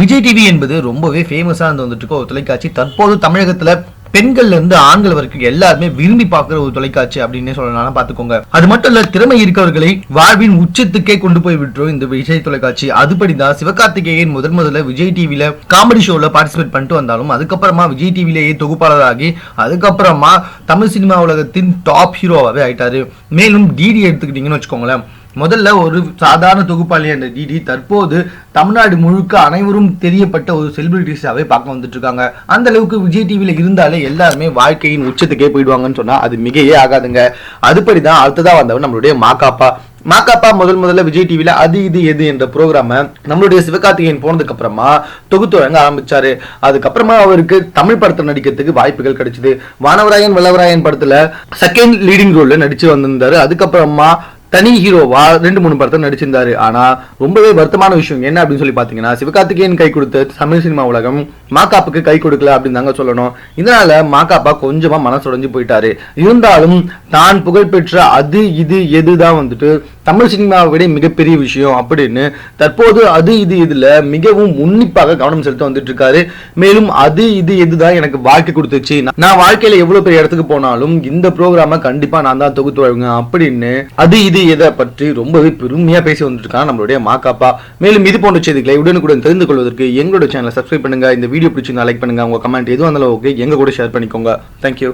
Vijay TV என்பது ரொம்பவே ஃபேமஸாக இருந்து வந்துட்டு இருக்க ஒரு தொலைக்காட்சி. தற்போது தமிழகத்தில் பெண்கள்ல இருந்து ஆண்கள் வரைக்கும் எல்லாருமே விரும்பி பார்க்குற ஒரு தொலைக்காட்சி அப்படின்னே சொல்லலாம். பாத்துக்கோங்க அது மட்டும் இல்ல திறமை இருக்கவர்களை வாழ்வின் உச்சத்துக்கே கொண்டு போய் விட்டுரும் இந்த விஜய் தொலைக்காட்சி. அதுபடிதான் சிவகார்த்திகேயன் முதன் முதல்ல விஜய் டிவில காமெடி ஷோல பார்ட்டிசிபேட் பண்ணிட்டு வந்தாலும் அதுக்கப்புறமா விஜய் டிவிலேயே தொகுப்பாளராகி அதுக்கப்புறமா தமிழ் சினிமா உலகத்தின் டாப் ஹீரோவாகவே ஆயிட்டாரு. மேலும் டிடி எடுத்துக்கிட்டீங்கன்னு வச்சுக்கோங்களேன். முதல்ல ஒரு சாதாரண தொகுப்பாளி என்ற டிடி தற்போது தமிழ்நாடு முழுக்க அனைவரும் தெரியப்பட்ட ஒரு செலிபிரிட்டிஸாகவே பார்க்க வந்துட்டு இருக்காங்க அந்த அளவுக்கு விஜய் டிவியில் இருந்தாலே எல்லாருமே வாழ்க்கையின் உச்சத்துக்கே போயிடுவாங்கன்னு சொன்னா அது மிகையே ஆகாதுங்க. அதுபடி தான் அடுத்ததாக வந்தவர் நம்மளுடைய மாக்காப்பா மாக்காப்பா முதல் முதல்ல விஜய் டிவியில் அது இது எது என்ற ப்ரோக்ராமை நம்மளுடைய சிவகார்த்திகேயன் போனதுக்கு அப்புறமா தொகுத்து வழங்க ஆரம்பிச்சாரு. அதுக்கப்புறமா அவருக்கு தமிழ் படத்தில் நடிக்கிறதுக்கு வாய்ப்புகள் கிடைச்சது. வானவராயன் வல்லவராயன் படத்துல செகண்ட் லீடிங் ரோல்ல நடிச்சு வந்திருந்தாரு. அதுக்கப்புறமா தனி ஹீரோவா ரெண்டு மூணு படத்தை நடிச்சிருந்தாரு. ஆனா ரொம்பவே வருத்தமான விஷயம். என்ன அப்படின்னு சொல்லி பாத்தீங்கன்னா சிவகார்த்திகேயன் கை கொடுத்த தமிழ் சினிமா உலகம் மாக்காப்புக்கு கை கொடுக்கல அப்படின்னு தாங்க சொல்லணும். இதனால மாக்காப்பா கொஞ்சமா மனசுடைஞ்சு போயிட்டாரு. இருந்தாலும் தான் புகழ்பெற்ற அது இது எதுதான் வந்துட்டு தமிழ் சினிமாவை விட மிகப்பெரிய விஷயம் அப்படின்னு தற்போது அது இது இதுல மிகவும் உன்னிப்பாக கவனம் செலுத்த வந்துட்டு இருக்காரு மேலும் அது இது எதுதான் எனக்கு வாழ்க்கை கொடுத்துச்சு. நான் வாழ்க்கையில எவ்வளவு பெரிய இடத்துக்கு போனாலும் இந்த ப்ரோக்ராம கண்டிப்பா நான் தான் தொகுத்து வழங்க அப்படின்னு அது இது எதை பற்றி ரொம்பவே பெருமையா பேசி வந்துட்டு இருக்காங்க நம்மளுடைய மாக்காப்பா. மேலும் இது போன்ற செய்திகளை உடனுக்குடன் தெரிந்து கொள்வதற்கு எங்களோட சேனலை சப்ஸ்கிரைப் பண்ணுங்க. இந்த வீடியோ பிடிச்சிருந்தா லைக் பண்ணுங்க. உங்க கமெண்ட் எதுவும் இருந்தாலும் ஓகே எங்க கூட ஷேர் பண்ணிக்கோங்க. தேங்க்யூ